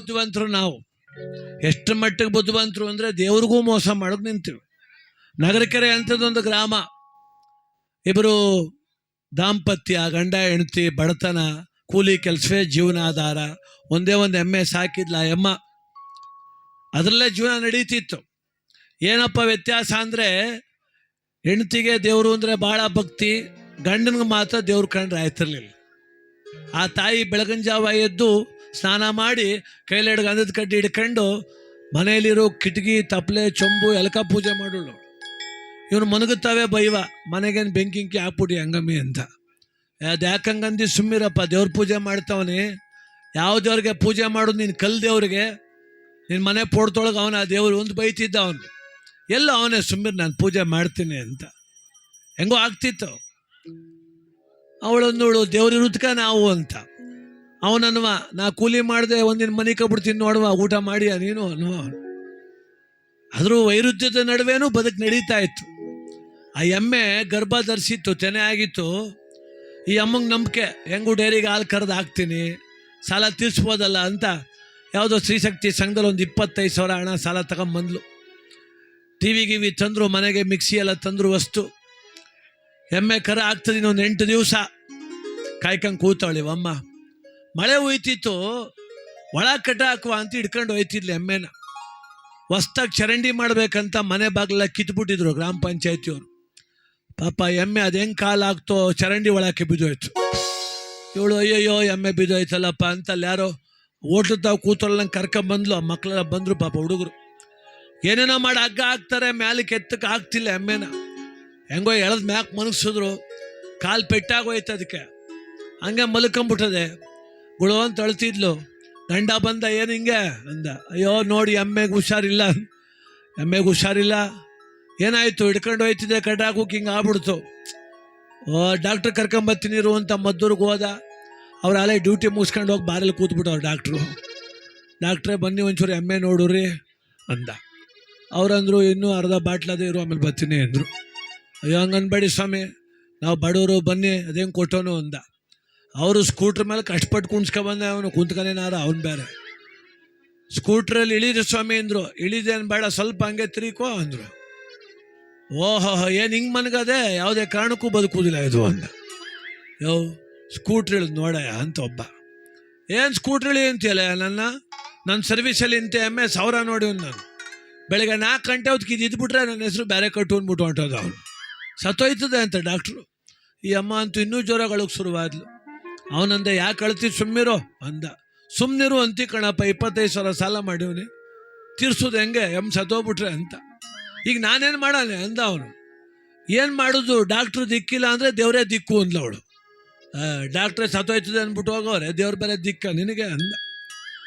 ಬುದ್ಧಿವಂತರು ನಾವು. ಎಷ್ಟು ಮಟ್ಟಿಗೆ ಬುದ್ಧಿವಂತರು ಅಂದರೆ ದೇವ್ರಿಗೂ ಮೋಸ ಮಾಡೋದು ನಿಂತೀವಿ. ನಗರಕೆರೆ ಅಂಥದ್ದೊಂದು ಗ್ರಾಮ. ಇಬ್ಬರು ದಾಂಪತ್ಯ, ಗಂಡ, ಹೆಂಡತಿ, ಬಡತನ, ಕೂಲಿ ಕೆಲಸವೇ ಜೀವನಾಧಾರ. ಒಂದೇ ಒಂದು ಎಮ್ಮೆ ಸಾಕಿದ್ಲ ಎಮ್ಮ. ಅದರಲ್ಲೇ ಜೀವನ ನಡೀತಿತ್ತು. ಏನಪ್ಪ ವ್ಯತ್ಯಾಸ ಅಂದರೆ ಹೆಂಡತಿಗೆ ದೇವರು ಅಂದರೆ ಭಾಳ ಭಕ್ತಿ, ಗಂಡನಿಗೆ ಮಾತ್ರ ದೇವ್ರ ಕಂಡ್ರೆ ಆಯ್ತಿರ್ಲಿಲ್ಲ. ಆ ತಾಯಿ ಬೆಳಗಿನ ಎದ್ದು ಸ್ನಾನ ಮಾಡಿ ಕೈಲೆಡ್ಗೆ ಅಂದದ ಕಡ್ಡಿ ಹಿಡ್ಕೊಂಡು ಮನೆಯಲ್ಲಿರೋ ಕಿಟಕಿ ತಪ್ಪಲೆ ಚೊಂಬು, ಎಲಕ ಪೂಜೆ ಮಾಡೋಳು ಇವನು ಮನಗುತ್ತಾವೆ ಬೈವ, ಮನೆಗೇನು ಬೆಂಕಿಂಕಿ ಹಾಕ್ಬಿಡಿ ಹಂಗಮ್ಮಿ ಅಂತ. ಅದು ಹಂಗಂದಿ ಸುಮ್ಮಿರಪ್ಪ, ದೇವ್ರ ಪೂಜೆ ಮಾಡ್ತಾವನಿ. ಯಾವ ದೇವ್ರಿಗೆ ಪೂಜೆ ಮಾಡೋದು ನೀನು ಕಲ್ ದೇವ್ರಿಗೆ? ನಿನ್ನ ಮನೆ ಪೋಡ್ತೊಳಗೆ ಅವನ ಆ ದೇವ್ರು ಒಂದು ಬೈತಿದ್ದ ಅವನು. ಎಲ್ಲ ಅವನೇ ಸುಮ್ಮಿರ್ ನಾನು ಪೂಜೆ ಮಾಡ್ತೀನಿ ಅಂತ. ಹೆಂಗೋ ಆಗ್ತಿತ್ತು. ಅವಳೊಂದು ದೇವ್ರ ಇರುತ್ಕ ನಾವು ಅಂತ. ಅವನನ್ವ ನಾ ಕೂಲಿ ಮಾಡಿದೆ ಒಂದಿನ ಮನೆ ಕಬಿಡ್ತೀನಿ ನೋಡುವ, ಊಟ ಮಾಡಿ ನೀನು? ಅನ್ವ ಆದರೂ ವೈರುಧ್ಯದ ನಡುವೆನೂ ಬದುಕು ನಡೀತಾ ಇತ್ತು. ಆ ಎಮ್ಮೆ ಗರ್ಭ ಧರಿಸಿತ್ತು ತೆನೆ ಆಗಿತ್ತು. ಈ ಅಮ್ಮಂಗೆ ನಂಬಿಕೆ, ಹೆಂಗು ಡೈರಿಗೆ ಹಾಲು ಕರೆದು ಹಾಕ್ತೀನಿ, ಸಾಲ ತೀರಿಸ್ಬೋದಲ್ಲ ಅಂತ ಯಾವುದೋ ಸ್ತ್ರೀಶಕ್ತಿ ಸಂಘದಲ್ಲಿ ಒಂದು ಇಪ್ಪತ್ತೈದು ಸಾವಿರ ಹಣ ಸಾಲ ತಗೊಂಬಂದ್ಲು. ಟಿ ವಿ ಗಿವಿ ತಂದರು, ಮನೆಗೆ ಮಿಕ್ಸಿ ಎಲ್ಲ ತಂದರು ವಸ್ತು ಎಮ್ಮೆ ಕರ ಆಗ್ತದೆ ಇನ್ನೊಂದು ಎಂಟು ದಿವಸ. ಕಾಯ್ಕೊಂಡು ಕೂತಾವಳಿ ಅಮ್ಮ ಮಳೆ ಹೋಯ್ತಿತ್ತು, ಒಳ ಕಟ್ಟ ಹಾಕುವ ಅಂತ ಹಿಡ್ಕೊಂಡು ಹೋಯ್ತಿದ್ಲು ಎಮ್ಮೆನ. ಹೊಸ್ದಾಗಿ ಚರಂಡಿ ಮಾಡಬೇಕಂತ ಮನೆ ಬಾಗಿಲ ಕಿತ್ಬಿಟ್ಟಿದ್ರು ಗ್ರಾಮ ಪಂಚಾಯತಿಯವರು. ಪಾಪ ಎಮ್ಮೆ ಅದು ಹೆಂಗೆ ಕಾಲು ಹಾಕ್ತೋ ಚರಂಡಿ ಒಳಕ್ಕೆ ಬಿದ್ದೋಯ್ತು. ಇವಳು, ಅಯ್ಯಯ್ಯೋ, ಎಮ್ಮೆ ಬಿದ್ದೋಯ್ತಲ್ಲಪ್ಪ ಅಂತ ಅಲ್ಲಿ ಯಾರೋ ಹೋಟ್ಲು ತಾವು ಕೂತೋಲ್ಲ ಕರ್ಕೊಂಬಂದ್ಲು, ಆ ಮಕ್ಕಳೆಲ್ಲ ಬಂದರು ಪಾಪ ಹುಡುಗರು. ಏನೇನೋ ಮಾಡಿ ಹಗ್ಗ ಹಾಕ್ತಾರೆ ಮ್ಯಾಲಕ್ಕೆ ಎತ್ತಕ್ಕೆ ಆಗ್ತಿಲ್ಲ ಎಮ್ಮೆನ. ಹೆಂಗೋ ಎಳೆದು ಮ್ಯಾಕ್ ಮಲಗಿಸಿದ್ರು, ಕಾಲು ಪೆಟ್ಟಾಗೋಯ್ತು ಅದಕ್ಕೆ ಹಂಗೆ ಮಲ್ಕೊಂಬಿಟ್ಟದೆ ಗುಳು ಅಂತ ಅಳ್ತಿದ್ಲು. ಗಂಡ ಬಂದ ಏನು ಹಿಂಗೆ? ಅಂದ, ಅಯ್ಯೋ ನೋಡಿ ಎಮ್ಮೆಗೆ ಹುಷಾರಿಲ್ಲ. ಎಮ್ಮೆಗೆ ಹುಷಾರಿಲ್ಲ. ಏನಾಯ್ತು? ಹಿಡ್ಕೊಂಡು ಹೋಯ್ತಿದ್ದೆ ಕಟ್ಟಾಕೋಕೆ ಹಿಂಗೆ ಆಗ್ಬಿಡ್ತು. ಡಾಕ್ಟ್ರ್ ಕರ್ಕೊಂಬರ್ತೀನಿ ಇರು ಅಂತ ಮದ್ದೂರಿಗೆ ಹೋದ. ಅವ್ರು ಅಲ್ಲೇ ಡ್ಯೂಟಿ ಮುಗಿಸ್ಕೊಂಡು ಹೋಗಿ ಬಾರಲ್ಲಿ ಕೂತ್ಬಿಟ್ಟವ್ರು ಡಾಕ್ಟ್ರು. ಡಾಕ್ಟ್ರೇ, ಬನ್ನಿ ಒಂಚೂರು ಎಮ್ಮೆ ನೋಡ್ರಿ ಅಂದ. ಅವ್ರಂದ್ರು, ಇನ್ನೂ ಅರ್ಧ ಬಾಟ್ಲದೇ ಇರು, ಆಮೇಲೆ ಬರ್ತೀನಿ ಅಂದರು. ಅಯ್ಯೋ, ಹಂಗನ್ಬೇಡಿ ಸ್ವಾಮಿ. ನಾವು ಬಡವರು, ಬನ್ನಿ, ಅದೇನು ಕೊಟ್ಟೋನು ಅಂದ. ಅವರು ಸ್ಕೂಟ್ರ್ ಮೇಲೆ ಕಷ್ಟಪಟ್ಟು ಕುಣ್ಸ್ಕೊಬಂದೆ ಅವನು ಕುಂತ್ಕೊಂಡೇನಾರ ಅವನು ಬೇರೆ. ಸ್ಕೂಟ್ರಲ್ಲಿ ಇಳಿದು ಸ್ವಾಮಿ ಅಂದರು. ಇಳಿದೇನು ಬೇಡ, ಸ್ವಲ್ಪ ಹಂಗೆ ತಿರುಕೋ ಅಂದರು. ಓಹೋ, ಏನು ಹಿಂಗೆ ಮನ್ಗದೆ? ಯಾವುದೇ ಕಾರಣಕ್ಕೂ ಬದುಕುವುದಿಲ್ಲ ಇದು ಅಂದ. ಯೋ, ಸ್ಕೂಟ್ರ್ ಇಳಿದು ನೋಡಯ್ಯ ಅಂತ ಒಬ್ಬ. ಏನು ಸ್ಕೂಟ್ರ್ ಇಳಿ ಅಂತೀಯಲ್ಲ ನನ್ನ? ನನ್ನ ಸರ್ವಿಸಲ್ಲಿ ಇಂತ ಎಮ್ಮೆ ಸಾವಿರ ನೋಡಿ ನಾನು. ಬೆಳಗ್ಗೆ ನಾಲ್ಕು ಗಂಟೆ ಹೊತ್ತಿಗೆ ಇದು ಇದ್ಬಿಟ್ರೆ ನನ್ನ ಹೆಸರು ಬೇರೆ ಕಟ್ಟು ಅಂದ್ಬಿಟ್ಟು ಹೊಂಟೋದು ಅವನು. ಸತ್ತೋಯ್ತದೆ ಅಂತ ಡಾಕ್ಟ್ರು. ಈ ಅಮ್ಮ ಅಂತೂ ಇನ್ನೂ ಜ್ವರಗಳಿಗೆ ಶುರುವಾದ್ಲು. ಅವನಂದ ಯಾಕೆ ಅಳ್ತಿ ಸುಮ್ಮಿರೋ ಅಂದ. ಸುಮ್ಮನಿರು ಅಂತಿ ಕಣಪ್ಪ, ಇಪ್ಪತ್ತೈದು ಸಾವಿರ ಸಾಲ ಮಾಡಿವ್ನಿ. ತೀರ್ಸೋದು ಹೆಂಗೆ? ಎಂ ಸತ್ತೋಗ್ಬಿಟ್ರೆ, ಅಂತ. ಈಗ ನಾನೇನು ಮಾಡಲ್ಲ ಅಂದ ಅವನು. ಏನು ಮಾಡೋದು? ಡಾಕ್ಟ್ರು ದಿಕ್ಕಿಲ್ಲ ಅಂದರೆ ದೇವರೇ ದಿಕ್ಕು ಅಂದ್ಲ ಅವಳು. ಡಾಕ್ಟ್ರೇ ಸತ್ತೋಯ್ತದೆ ಅಂದ್ಬಿಟ್ಟು ಹೋಗೋರೆ ದೇವ್ರ ಬೇರೆ ದಿಕ್ಕ ನಿನಗೆ? ಅಂದ.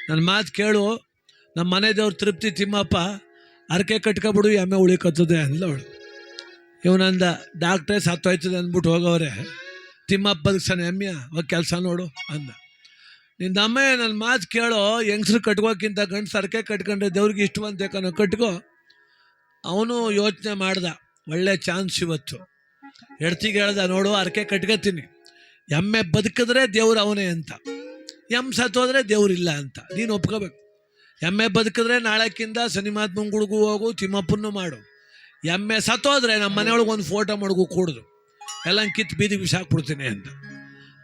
ನನ್ನ ಮಾತು ಕೇಳು. ನಮ್ಮ ಮನೆ ದೇವ್ರ ತೃಪ್ತಿ ತಿಮ್ಮಪ್ಪ. ಅರಕೆ ಕಟ್ಕೊಬಿಡು ಎಮ್ಮೆ ಉಳಿಕತ್ತದೆ ಅಂದ್ಲ ಅವಳು. ಇವನಂದ, ಡಾಕ್ಟ್ರೇ ಸತ್ತೋಯ್ತದೆ ಅಂದ್ಬಿಟ್ಟು ಹೋಗೋರೆ ತಿಮ್ಮಪ್ಪ ಬದುಕ್ಸಾನೆ ಹೋಗಿ ಕೆಲಸ ನೋಡು ಅಂದ. ನಿನ್ನ ಅಮ್ಮ ನನ್ನ ಮಾತು ಕೇಳೋ, ಹೆಂಗಸ್ರು ಕಟ್ಕೋಕ್ಕಿಂತ ಗಂಡು ಸರ್ಕೆ ಕಟ್ಕೊಂಡ್ರೆ ದೇವ್ರಿಗೆ ಇಷ್ಟವಂತ ಯಾಕನೋ ಕಟ್ಕೋ. ಅವನು ಯೋಚನೆ ಮಾಡ್ದ, ಒಳ್ಳೆ ಚಾನ್ಸ್ ಇವತ್ತು. ಹೆಡ್ತಿಗೆ ಹೇಳ್ದ, ನೋಡು ಅರಕೆ ಕಟ್ಕೋತೀನಿ. ಎಮ್ಮೆ ಬದುಕಿದ್ರೆ ದೇವ್ರು ಅವನೇ ಅಂತ. ಎಂ ಸತ್ತೋದ್ರೆ ದೇವ್ರಿಲ್ಲ ಅಂತ. ನೀನು ಒಪ್ಕೋಬೇಕು. ಎಮ್ಮೆ ಬದುಕಿದ್ರೆ ನಾಳೆಕ್ಕಿಂತ ಸನಿಮಾತ್ಮಂಗುಳಿಗೂ ಹೋಗು, ತಿಮ್ಮಪ್ಪನ್ನು ಮಾಡು. ಎಮ್ಮೆ ಸತ್ತೋದ್ರೆ ನಮ್ಮ ಮನೆಯೊಳಗೆ ಒಂದು ಫೋಟೋ ಮಡಗು ಕೂಡುದು. ಎಲ್ಲ ಕಿತ್ತು ಬೀದಿಗೆ ಬಿಸಾಕ್ಬಿಡ್ತೀನಿ ಅಂತ.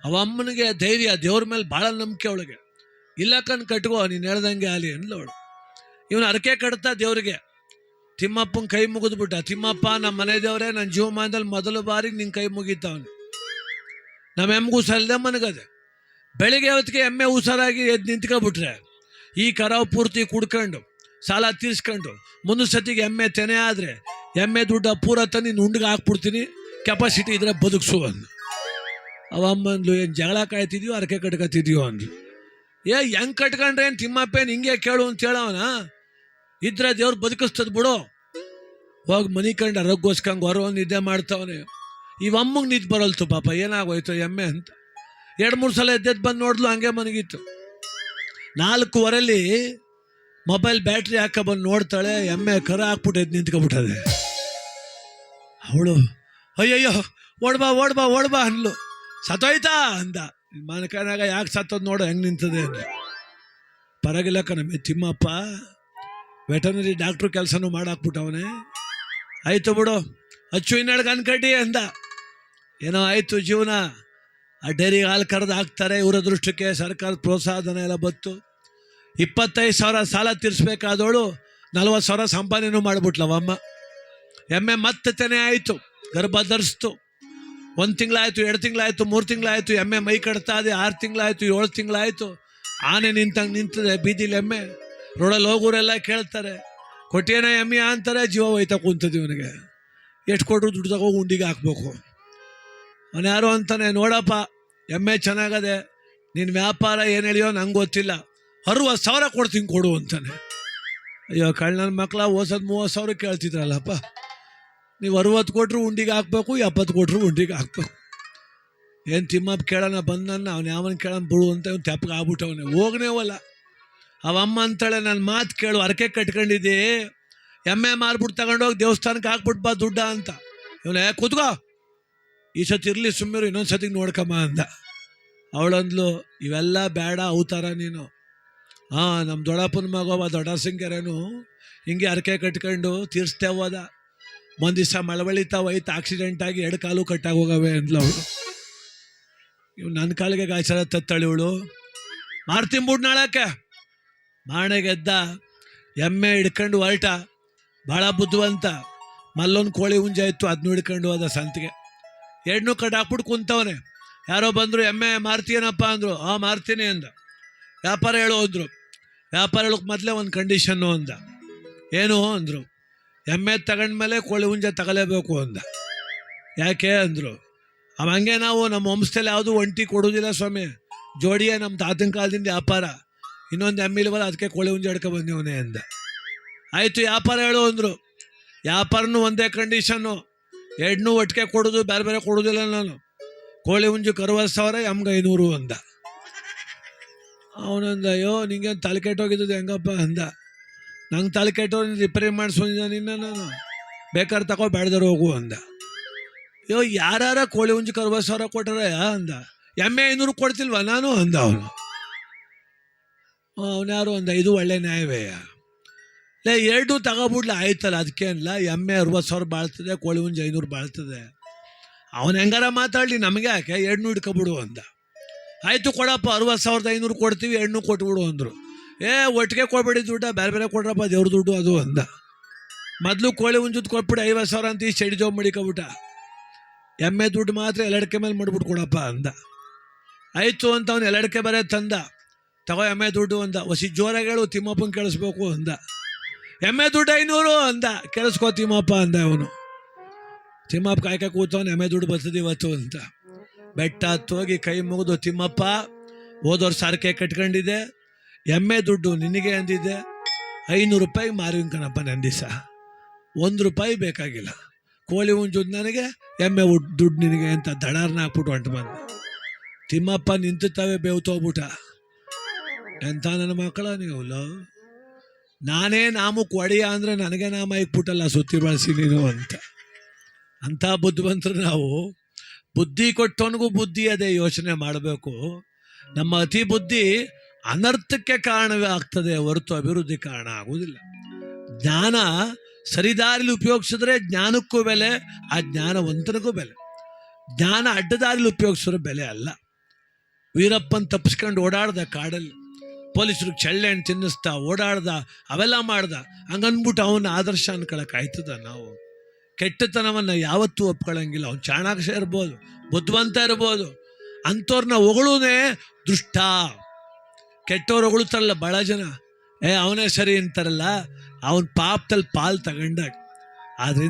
ಅವಮ್ಮನಿಗೆ ಧೈರ್ಯ, ದೇವ್ರ ಮೇಲೆ ಭಾಳ ನಂಬಿಕೆ ಅವಳಿಗೆ. ಇಲ್ಲ ಕಣ್ ಕಟ್ಕೋ, ನೀನು ಹೇಳ್ದಂಗೆ ಆಲಿ ಅವಳು. ಇವನು ಅರಕೆ ಕಟ್ತಾ ದೇವ್ರಿಗೆ. ತಿಮ್ಮಪ್ಪನ ಕೈ ಮುಗಿದ್ಬಿಟ್ಟ. ತಿಮ್ಮಪ್ಪ ನಮ್ಮ ಮನೆ ದೇವರೇ ನನ್ನ ಜೀವಮಾನದಲ್ಲಿ ಮೊದಲ ಬಾರಿಗೆ ನಿನ್ನ ಕೈ ಮುಗಿತಾವನು. ನಮ್ಮ ಎಮ್ಗೆ ಉಸಲ್ದೆ ಮನಗದೆ. ಬೆಳಿಗ್ಗೆ ಹೊತ್ತಿಗೆ ಎಮ್ಮೆ ಉಸಾರಾಗಿ ಎದ್ದು ನಿಂತ್ಕೊಬಿಟ್ರೆ, ಈ ಕರಾವ್ ಪೂರ್ತಿ ಕುಡ್ಕೊಂಡು, ಸಾಲ ತೀರಿಸ್ಕೊಂಡು ಮುಂದಿನ ಸತಿಗೆ ಎಮ್ಮೆ ತೆನೆ ಆದರೆ, ಎಮ್ಮೆ ದುಡ್ಡ ಪೂರ ತಂದು ಉಂಡಿಗೆ ಹಾಕ್ಬಿಡ್ತೀನಿ. ಕೆಪಾಸಿಟಿ ಇದ್ರೆ ಬದುಕ್ಸು ಅಂದು ಅವ ಅಮ್ಮಂದ್ಲು, ಏನು ಜಗಳ ಕಾಯ್ತಿದ್ಯೋ ಅರಕೆ ಕಟ್ಕೊತಿದ್ಯೋ ಅಂದ್ಲು ಏ, ಹೆಂಗೆ ಕಟ್ಕೊಂಡ್ರೆ ಏನು ತಿಮ್ಮಪ್ಪೇನು ಹಿಂಗೆ ಕೇಳು ಅಂತ ಹೇಳವನ ಇದ್ರೆ ದೇವ್ರು ಬದುಕಿಸ್ತದ ಬಿಡು. ಹೋಗಿ ಮನಿ ಕಂಡ ರಗ್ಗೋಸ್ಕಂಗೆ ಹೊರ ನಿದ್ದೆ ಮಾಡ್ತಾವನೆ. ಇವ ಅಮ್ಮಂಗೆ ನಿದ್ದೆ ಬರಲ್ತು ಪಾಪ, ಏನಾಗೋಯ್ತು, ಎಮ್ಮೆ ಅಂತ. ಎರಡು ಮೂರು ಸಲ ಎದ್ದೆದ್ದು ಬಂದು ನೋಡ್ಲು ಹಂಗೆ ಮನಗಿತ್ತು ನಾಲ್ಕೂವರೆಲಿ ಮೊಬೈಲ್ ಬ್ಯಾಟ್ರಿ ಹಾಕ ಬಂದು ನೋಡ್ತಾಳೆ, ಎಮ್ಮೆ ಕರ ಹಾಕ್ಬಿಟ್ಟು ಎದ್ದು ನಿಂತ್ಕೊಬಿಟ್ಟದೆ. ಅವಳು ಅಯ್ಯಯ್ಯೋ, ಓಡ್ಬಾ ಓಡ್ಬಾ ಓಡ್ಬಾ ಅನ್ಲು ಸತ್ತೋಯ್ತಾ ಅಂದ. ಮನಕನಾಗ ಯಾಕೆ ಸತ್ತೋದು ನೋಡು, ಹೆಂಗೆ ನಿಂತದೆ ಅಂದ ಪರವಾಗಿಲ್ಲ ಕಣಮ್ಮೆ ತಿಮ್ಮಪ್ಪ. ವೆಟರ್ನರಿ ಡಾಕ್ಟ್ರು ಕೆಲಸನೂ ಮಾಡಾಕ್ಬಿಟ್ಟವನೆ. ಆಯಿತು ಬಿಡು, ಅಚ್ಚು ಇನ್ನೆಡ್ಗೆ ಅನ್ಕಟ್ಟಿ ಅಂದ. ಏನೋ ಆಯಿತು ಜೀವನ. ಆ ಡೈರಿಗೆ ಹಾಲು ಕರೆದು ಹಾಕ್ತಾರೆ ಇವರ ದೃಷ್ಟಕ್ಕೆ ಸರ್ಕಾರದ ಪ್ರೋತ್ಸಾಹಧನ ಎಲ್ಲ ಬತ್ತು. ಇಪ್ಪತ್ತೈದು ಸಾವಿರ ಸಾಲ ತೀರಿಸ್ಬೇಕಾದವಳು ನಲ್ವತ್ತು ಸಾವಿರ ಸಂಪಾದನೆನೂ ಮಾಡಿಬಿಟ್ಲವಮ್ಮ ಎಮ್ಮೆ ಮತ್ತೆ ತೆನೆ ಆಯಿತು. ಗರ್ಭ ಧರಿಸ್ತು ಒಂದು ತಿಂಗಳಾಯಿತು, ಎರಡು ತಿಂಗಳಾಯಿತು, ಮೂರು ತಿಂಗಳಾಯಿತು, ಎಮ್ಮೆ ಮೈ ಕಡ್ತಾ ಇದೆ, ಆರು ತಿಂಗಳಾಯಿತು, ಏಳು ತಿಂಗಳಾಯಿತು. ಆನೆ ನಿಂತಂಗೆ ನಿಂತಿದೆ, ಬೀದಿಲಿ ಎಮ್ಮೆ. ರೋಡಲ್ಲಿ ಹೋಗೋರೆಲ್ಲ ಕೇಳ್ತಾರೆ ಕೊಟ್ಟೇನ ಎಮ್ಮೆ ಅಂತಾರೆ, ಜೀವ ಹೋಯ್ತಾ ಕುಂತದ ಇವನಿಗೆ ಎಷ್ಟು ಕೊಟ್ಟರು ದುಡ್ಡು ತಗೋ ಉಂಡಿಗೆ ಹಾಕ್ಬೇಕು. ಅವನು ಯಾರು ಅಂತಾನೆ, ನೋಡಪ್ಪ, ಎಮ್ಮೆ ಚೆನ್ನಾಗದೆ ನಿನ್ನ ವ್ಯಾಪಾರ ಏನು ಹೇಳಿಯೋ ನಂಗೆ ಗೊತ್ತಿಲ್ಲ. ಅರುವತ್ತು ಸಾವಿರ ಕೊಡ್ತೀನಿ ಕೊಡು ಅಂತಾನೆ. ಅಯ್ಯೋ, ಕಳ್ಳನ ಮಕ್ಕಳ ಓಸೋದು ಮೂವತ್ತು ಸಾವಿರ ಕೇಳ್ತಿದ್ರಲ್ಲಪ್ಪ. ನೀವು ಅರುವತ್ತು ಕೊಟ್ಟರು ಉಂಡಿಗೆ ಹಾಕ್ಬೇಕು, ಎಪ್ಪತ್ತು ಕೊಟ್ಟರು ಉಂಡಿಗೆ ಹಾಕ್ಬೇಕು. ಏನು ತಿಮ್ಮಪ್ಪ ಕೇಳೋಣ ಬಂದನ್ನ ಅವನು ಯಾವನ ಕೇಳೋಣ ಬಿಡು ಅಂತ ಅವ್ನು ತೆಪ್ಪಗೆ ಆಗ್ಬಿಟ್ಟವನೆ. ಹೋಗನೇವಲ್ಲ ಅವಮ್ಮ ಅಂತಾಳೆ ನನ್ನ ಮಾತು ಕೇಳು ಅರಕೆ ಕಟ್ಕೊಂಡಿದ್ದಿ. ಎಮ್ಮೆ ಮಾರ್ಬಿಟ್ಟು ತಗೊಂಡೋಗಿ ದೇವಸ್ಥಾನಕ್ಕೆ ಹಾಕ್ಬಿಟ್ಟು ಬಾ ದುಡ್ಡ ಅಂತ. ಇವನೇ ಕೂತ್ಕೋ. ಈ ಸತಿ ಇರಲಿ ಸುಮ್ಮನೆ ಇನ್ನೊಂದು ಸತಿಗೆ ನೋಡ್ಕಮ್ಮ ಅಂದ. ಅವಳಂದ್ಲು, ಇವೆಲ್ಲ ಬೇಡ, ಅವತಾರ ನೀನು. ಹಾಂ ನಮ್ಮ ದೊಡ್ಡಪ್ಪನ ಮಗವ ದೊಡ್ಡ ಸಿಂಗರೇನು, ಹಿಂಗೆ ಅರಕೆ ಕಟ್ಕೊಂಡು ತೀರಿಸ್ತೇ ಹೋದ. ಒಂದು ದಿವಸ ಮಳವಳಿತಾ ಹೋಯ್ತು ಆಕ್ಸಿಡೆಂಟ್ ಆಗಿ ಎರಡು ಕಾಲು ಕಟ್ಟಾಗಿ ಹೋಗವೆ ಅವಳು ಇವ್ ನನ್ನ ಕಾಲಿಗೆ ಗಾಯಚಾರ ತತ್ತಳಿ ಇವಳು. ಮಾರ್ತೀನಿ ಬಿಡ್ ನಾಳಕ್ಕೆ. ಮಾಣೆಗೆದ್ದ, ಎಮ್ಮೆ ಹಿಡ್ಕೊಂಡು ಹೊರಟ, ಭಾಳ ಬುದ್ಧಿವಂತ. ಮಲ್ಲೊಂದು ಕೋಳಿ ಹುಂಜ ಇತ್ತು ಅದನ್ನ ಹಿಡ್ಕೊಂಡು ಹೋದ ಸಂತಿಗೆ. ಎರಡನ್ನೂ ಕಟ್ಟಾಕ್ಬಿಟ್ಟು ಕುಂತವನೆ. ಯಾರೋ ಬಂದರು, ಎಮ್ಮೆ ಮಾರ್ತೀಯನಪ್ಪ ಅಂದರು, ಆ, ಮಾರ್ತೀನಿ ಅಂದ. ವ್ಯಾಪಾರ ಹೇಳು ಅಂದರು. ವ್ಯಾಪಾರ ಹೇಳೋಕೆ ಮೊದಲೇ ಒಂದು ಕಂಡೀಷನ್ನು ಅಂದ. ಏನು ಅಂದರು ಎಮ್ಮೆ ತಗೊಂಡ್ಮೇಲೆ ಕೋಳಿ ಹುಂಜ ತಗಲೇಬೇಕು ಅಂದ. ಯಾಕೆ ಅಂದರು, ಅವ ಹಂಗೆ ನಾವು ನಮ್ಮ ವಂಶದಲ್ಲಿ ಯಾವುದು ಒಂಟಿ ಕೊಡೋದಿಲ್ಲ ಸ್ವಾಮಿ. ಜೋಡಿಯೇ ನಮ್ಮ ತಾತನ ಕಾಲದಿಂದ ವ್ಯಾಪಾರ. ಇನ್ನೊಂದು ಎಮ್ಮಿಲ್ವಲ್ಲ ಅದಕ್ಕೆ ಕೋಳಿ ಹುಂಜ ಹಿಡ್ಕೊ ಬಂದಿವನೇ ಅಂದ. ಆಯಿತು, ವ್ಯಾಪಾರ ಹೇಳು ಅಂದರು. ವ್ಯಾಪಾರನೂ ಒಂದೇ ಕಂಡೀಷನ್ನು ಎರಡನ್ನೂ ಒಟ್ಟಿಗೆ ಕೊಡೋದು, ಬೇರೆ ಬೇರೆ ಕೊಡೋದಿಲ್ಲ ನಾನು. ಕೋಳಿ ಹುಂಜು ಕರುವತ್ತು ಸಾವಿರ, ಎಮ್ಗೆ ಐನೂರು ಅಂದ. ಅವನಂದ, ಅಯ್ಯೋ ನಿಂಗೆ ತಲೆ ಕೆಟ್ಟೋಗಿದ್ದು ಹೆಂಗಪ್ಪ ಅಂದ. ನಂಗೆ ತಲೆ ಕೆಟ್ಟೋ ರಿಪೇರಿ ನಿನ್ನ ನಾನು? ಬೇಕಾದ್ರೆ ತಗೋ ಬೆಳೆದ್ರೆ ಹೋಗು ಅಂದ. ಅಯ್ಯೋ ಯಾರ ಕೋಳಿ ಹುಂಜು ಅರವತ್ತು ಸಾವಿರ ಕೊಟ್ಟರೆ ಅಂದ. ಎಮ್ಮೆ ಐನೂರು ಕೊಡ್ತಿಲ್ವ ನಾನು ಅಂದ ಅವನು. ಅವನ್ಯಾರು ಅಂದ, ಇದು ಒಳ್ಳೆ ನ್ಯಾಯವೇ. ಲೇ, ಎರಡು ತಗೋಬಿಡ್ಲ, ಆಯ್ತಲ್ಲ ಅದಕ್ಕೆ ಅಲ್ಲ ಎಮ್ಮೆ ಅರವತ್ತು ಸಾವಿರ ಬಾಳ್ತದೆ, ಕೋಳಿ ಹುಂಜಿ ಐನೂರು ಬಾಳ್ತದೆ. ಅವನು ಹೆಂಗಾರ ಮಾತಾಡಲಿ, ನಮಗೆ ಯಾಕೆ? ಎರಡ್ನೂ ಹಿಡ್ಕೊಬಿಡು ಅಂದ. ಆಯಿತು ಕೊಡಪ್ಪ, ಅರವತ್ತು ಸಾವಿರದ ಐನೂರು ಕೊಡ್ತೀವಿ, ಎರಡ್ನೂ ಕೊಟ್ಬಿಡು ಅಂದರು. ಏ, ಒಟ್ಟಿಗೆ ಕೊಡ್ಬೇಡಿ ದುಡ್ಡ ಬೇರೆ ಬೇರೆ ಕೊಡ್ರಪ್ಪ ದೇವ್ರ ದುಡ್ಡು ಅದು ಅಂದ. ಮೊದಲು ಕೋಳಿ ಉಂಜುದ್ ಕೊಟ್ಬಿಟ್ಟು ಐವತ್ತು ಸಾವಿರ ಅಂತ ಈ ಚಡಿ ಜಾಬ್ ಮಡಿಕೊಬಿಟ್ಟ. ಎಮ್ಮೆ ದುಡ್ಡು ಮಾತ್ರ ಎಲ್ಲಡಕೆ ಮೇಲೆ ಮಾಡ್ಬಿಟ್ಟು ಕೊಡಪ್ಪ ಅಂದ. ಆಯಿತು ಅಂತ ಅವ್ನು ಎಲ್ಲಡಕೆ ಬರೇ ತಂದ. ತಗೋ ಎಮ್ಮೆ ದುಡ್ಡು ಅಂದ. ಹೊಸಿ ಜೋರಾಗಿ ಹೇಳು, ತಿಮ್ಮಪ್ಪನ ಕೇಳಿಸ್ಬೇಕು ಅಂದ. ಎಮ್ಮೆ ದುಡ್ಡು ಐನೂರು ಅಂದ. ಕೇಳಿಸ್ಕೋ ತಿಮ್ಮಪ್ಪ ಅಂದ ಅವನು ತಿಮ್ಮಪ್ಪ ಕಾಯ್ಕ ಕೂತವನು, ಎಮ್ಮೆ ದುಡ್ಡು ಬರ್ತದೆ ಇವತ್ತು ಅಂತ. ಬೆಟ್ಟ ಹತ್ತೋಗಿ ಕೈ ಮುಗಿದು, ತಿಮ್ಮಪ್ಪ, ಹೋದವ್ರು ಸಾರಿಗೆ ಕಟ್ಕೊಂಡಿದ್ದೆ. ಎಮ್ಮೆ ದುಡ್ಡು ನಿನಗೆ ಅಂದಿದ್ದೆ. ಐನೂರು ರೂಪಾಯಿಗೆ ಮಾರಿನ ಕಣಪ್ಪ ನನ್ನ ದಿವಸ ಒಂದು ರೂಪಾಯಿ ಬೇಕಾಗಿಲ್ಲ. ಕೋಳಿ ಹುಂಜು ನನಗೆ, ಎಮ್ಮೆ ಉಟ್ ದುಡ್ಡು ನಿನಗೆ ಅಂತ ದಡಾರ್ನ ಹಾಕ್ಬಿಟ್ಟು ಹೊಂಟು ಬಂದ. ತಿಮ್ಮಪ್ಪ ನಿಂತಿರ್ತಾವೆ ಬೇವ್ತೋಗ್ಬಿಟ್ಟ ಎಂಥ ನನ್ನ ಮಕ್ಕಳ ನೀವು ನಾನೇ ನಾಮು ಕೊಡಿಯ ಅಂದರೆ ನನಗೆ ನಾಮ ಇಕ್ಬಿಟ್ಟಲ್ಲ ಸುತ್ತಿ ಬಳಸಿ ನೀನು ಅಂತ ಅಂಥ ಬುದ್ಧಿವಂತರು ನಾವು. ಬುದ್ಧಿ ಕೊಟ್ಟವನಿಗೂ ಬುದ್ಧಿ ಅದೇ ಯೋಚನೆ ಮಾಡಬೇಕು. ನಮ್ಮ ಅತಿ ಬುದ್ಧಿ ಅನರ್ಥಕ್ಕೆ ಕಾರಣವೇ ಆಗ್ತದೆ, ಹೊರತು ಅಭಿವೃದ್ಧಿ ಕಾರಣ ಆಗುವುದಿಲ್ಲ. ಜ್ಞಾನ ಸರಿದಾರಿಲಿ ಉಪಯೋಗಿಸಿದ್ರೆ ಜ್ಞಾನಕ್ಕೂ ಬೆಲೆ, ಆ ಜ್ಞಾನವಂತನಿಗೂ ಬೆಲೆ. ಜ್ಞಾನ ಅಡ್ಡದಾರಿಲಿ ಉಪಯೋಗಿಸಿದ್ರೆ ಬೆಲೆ ಅಲ್ಲ. ವೀರಪ್ಪನ್ ತಪ್ಪಿಸ್ಕೊಂಡು ಓಡಾಡ್ದ ಕಾಡಲ್ಲಿ, ಪೊಲೀಸರು ಚಳ್ಳೆಣ್ಣು ತಿನ್ನಿಸ್ತಾ ಓಡಾಡ್ದ, ಅವೆಲ್ಲ ಮಾಡ್ದ, ಹಂಗನ್ಬಿಟ್ಟು ಅವನ ಆದರ್ಶ ಅನ್ಕೊಳಕ್ ಆಯ್ತದ ನಾವು. ಕೆಟ್ಟತನವನ್ನು ಯಾವತ್ತೂ ಒಪ್ಕೊಳ್ಳಂಗಿಲ್ಲ ಅವನು ಚಾಣಾಕ್ಷ ಇರ್ಬೋದು, ಬುದ್ಧಿವಂತ ಇರ್ಬೋದು ಅಂಥವ್ರನ್ನ ಹೊಗಳೂನೇ ದುಷ್ಟ. ಕೆಟ್ಟವ್ರು ಹೊಗಳ್ತಾರಲ್ಲ ಭಾಳ ಜನ. ಏ ಅವನೇ ಸರಿ ಅಂತಾರಲ್ಲ. ಅವನ ಪಾಪದಲ್ಲಿ ಪಾಲು ತಗೊಂಡಾಗ. ಆದ್ರಿಂದ